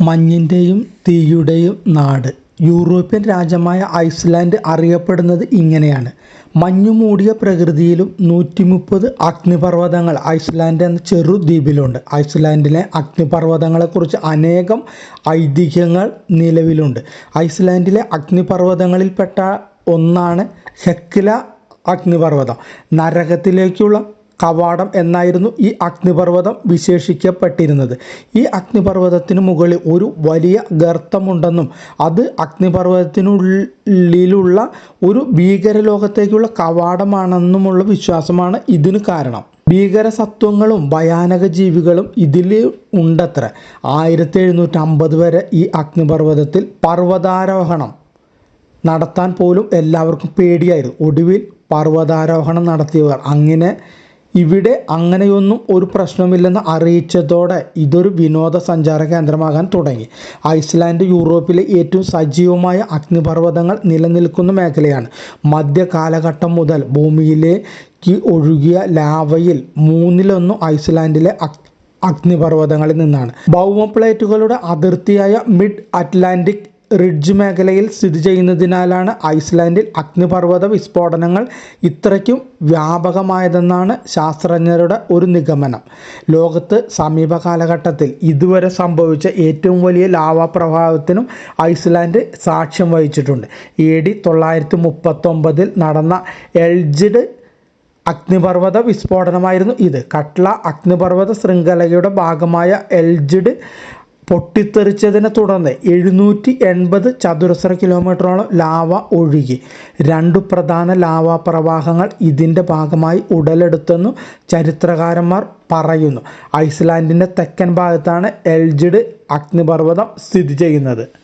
മഞ്ഞിന്റെയും തീയുടെയും നാട്. യൂറോപ്യൻ രാജ്യമായ ഐസ്ലാൻഡ് അറിയപ്പെടുന്നത് ഇങ്ങനെയാണ്. മഞ്ഞു മൂടിയ പ്രകൃതിയിലും നൂറ്റി മുപ്പത് അഗ്നിപർവതങ്ങൾ ഐസ്ലാൻഡ് എന്ന ചെറു ദ്വീപിലുണ്ട്. ഐസ്ലാൻഡിലെ അഗ്നിപർവതങ്ങളെക്കുറിച്ച് അനേകം ഐതിഹ്യങ്ങൾ നിലവിലുണ്ട്. ഐസ്ലാൻഡിലെ അഗ്നിപർവതങ്ങളിൽപ്പെട്ട ഒന്നാണ് ഹെക്കില അഗ്നിപർവതം. നരകത്തിലേക്കുള്ള കവാടം എന്നായിരുന്നു ഈ അഗ്നിപർവതം വിശേഷിക്കപ്പെട്ടിരുന്നത്. ഈ അഗ്നിപർവതത്തിന് മുകളിൽ ഒരു വലിയ ഗർത്തമുണ്ടെന്നും അത് അഗ്നിപർവതത്തിനുള്ളിലുള്ള ഒരു ഭീകരലോകത്തേക്കുള്ള കവാടമാണെന്നുമുള്ള വിശ്വാസമാണ് ഇതിന് കാരണം. ഭീകര സത്വങ്ങളും ഭയാനക ജീവികളും ഇതിൽ ഉണ്ടത്ര. ആയിരത്തി എഴുന്നൂറ്റി അമ്പത് വരെ ഈ അഗ്നിപർവതത്തിൽ പർവതാരോഹണം നടത്താൻ പോലും എല്ലാവർക്കും പേടിയായിരുന്നു. ഒടുവിൽ പർവതാരോഹണം നടത്തിയവർ അങ്ങനെ ഇവിടെ അങ്ങനെയൊന്നും ഒരു പ്രശ്നമില്ലെന്ന് അറിയിച്ചതോടെ ഇതൊരു വിനോദസഞ്ചാര കേന്ദ്രമാകാൻ തുടങ്ങി. ഐസ്ലാൻഡ് യൂറോപ്പിലെ ഏറ്റവും സജീവമായ അഗ്നിപർവതങ്ങൾ നിലനിൽക്കുന്ന മേഖലയാണ്. മധ്യകാലഘട്ടം മുതൽ ഭൂമിയിലേക്ക് ഒഴുകിയ ലാവയിൽ മൂന്നിലൊന്നും ഐസ്ലാൻഡിലെ അഗ് അഗ്നിപർവതങ്ങളിൽ നിന്നാണ്. ഭൗമ പ്ലേറ്റുകളുടെ അതിർത്തിയായ മിഡ് അറ്റ്ലാന്റിക് റിഡ്ജ് മേഖലയിൽ സ്ഥിതി ചെയ്യുന്നതിനാലാണ് ഐസ്ലാൻഡിൽ അഗ്നിപർവത വിസ്ഫോടനങ്ങൾ ഇത്രയ്ക്കും വ്യാപകമായതെന്നാണ് ശാസ്ത്രജ്ഞരുടെ ഒരു നിഗമനം. ലോകത്ത് സമീപ കാലഘട്ടത്തിൽ ഇതുവരെ സംഭവിച്ച ഏറ്റവും വലിയ ലാവാ ഐസ്ലാൻഡ് സാക്ഷ്യം വഹിച്ചിട്ടുണ്ട്. എ ഡി തൊള്ളായിരത്തി മുപ്പത്തൊമ്പതിൽ നടന്ന എൽജിഡ് അഗ്നിപർവത വിസ്ഫോടനമായിരുന്നു ഇത്. കട്ട്ല അഗ്നിപർവത ശൃംഖലയുടെ ഭാഗമായ എൽജിഡ് പൊട്ടിത്തെറിച്ചതിനെ തുടർന്ന് എഴുന്നൂറ്റി എൺപത് ചതുരശ്ര കിലോമീറ്ററോളം ലാവ ഒഴുകി. രണ്ട് പ്രധാന ലാവാ പ്രവാഹങ്ങൾ ഇതിന്റെ ഭാഗമായി ഉടലെടുത്തെന്നും ചരിത്രകാരന്മാർ പറയുന്നു. ഐസ്ലാൻഡിന്റെ തെക്കൻ ഭാഗത്താണ് എൽജിഡ് അഗ്നിപർവതം സ്ഥിതി ചെയ്യുന്നത്.